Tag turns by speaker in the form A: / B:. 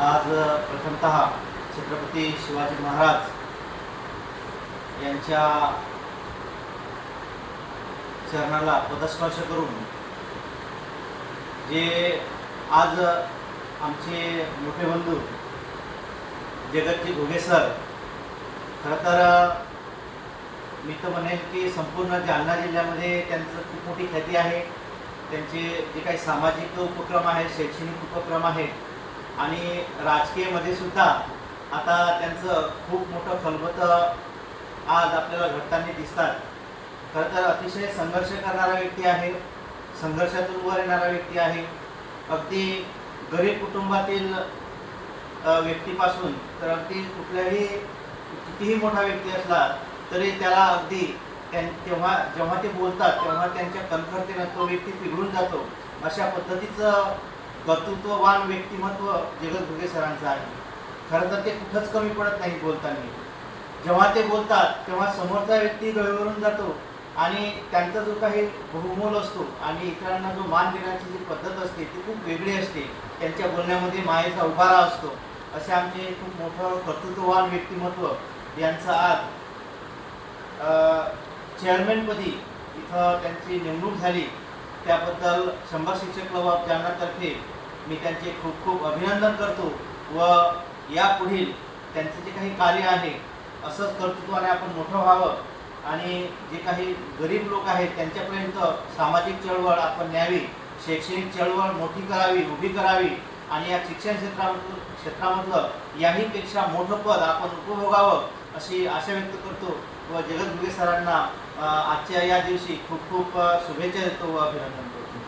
A: आज प्रथमतः छत्रपती शिवाजी महाराज यांच्या चरणाला पदस्पर्श करून जे आज आमचे मोठे बंधू जगतजी घोगे सर खरं तर मी तर म्हणेन की संपूर्ण जालना जिल्ह्यामध्ये त्यांचं खूप मोठी ख्याती आहे. त्यांचे जे काही सामाजिक उपक्रम आहेत शैक्षणिक उपक्रम आहेत आणि राजकीयमध्ये सुद्धा आता त्यांचं खूप मोठं खलबतं आज आपल्याला घडताना दिसतात. खरं तर अतिशय संघर्ष करणारा व्यक्ती आहे संघर्षातून वर येणारा व्यक्ती आहे. अगदी गरीब कुटुंबातील व्यक्तीपासून तर अगदी कुठल्याही कितीही मोठा व्यक्ती असला तरी त्याला अगदी त्यां तेव्हा जेव्हा ते बोलतात तेव्हा त्यांच्या कणखरतेनं तो व्यक्ती पिघळून जातो. अशा पद्धतीचं कर्तृत्ववान व्यक्तिमत्व जगत भुगे सरांचं आहे. खरं तर ते कुठंच कमी पडत नाही बोलताना. जेव्हा ते बोलतात तेव्हा समोरचा व्यक्ती गळीवरून जातो आणि त्यांचा जो काही बहुमोल असतो आणि इतरांना जो मान देण्याची जी पद्धत असते ती खूप वेगळी असते. त्यांच्या बोलण्यामध्ये मायेचा उभारा असतो. असे आमचे खूप मोठं कर्तृत्ववान व्यक्तिमत्व यांचं आज चेअरमॅनपदी इथं त्यांची नेमणूक झाली. त्याबद्दल शंभर शिक्षक क्लब ऑफ जालनातर्फे मी त्यांचे खूप खूप अभिनंदन करतो व यापुढील त्यांचं जे काही कार्य आहे असंच कर्तृत्वाने आपण मोठं व्हावं. आणि जे काही गरीब लोक आहेत त्यांच्यापर्यंत सामाजिक चळवळ आपण न्यावी शैक्षणिक चळवळ मोठी करावी उभी करावी आणि या शिक्षण क्षेत्रामधून क्षेत्रामधलं याहीपेक्षा मोठं पद आपण उपभोगावं अशी आशा व्यक्त करतो व जगत सरांना आजच्या या दिवशी खूप खूप शुभेच्छा देतो व अभिनंदन करतो.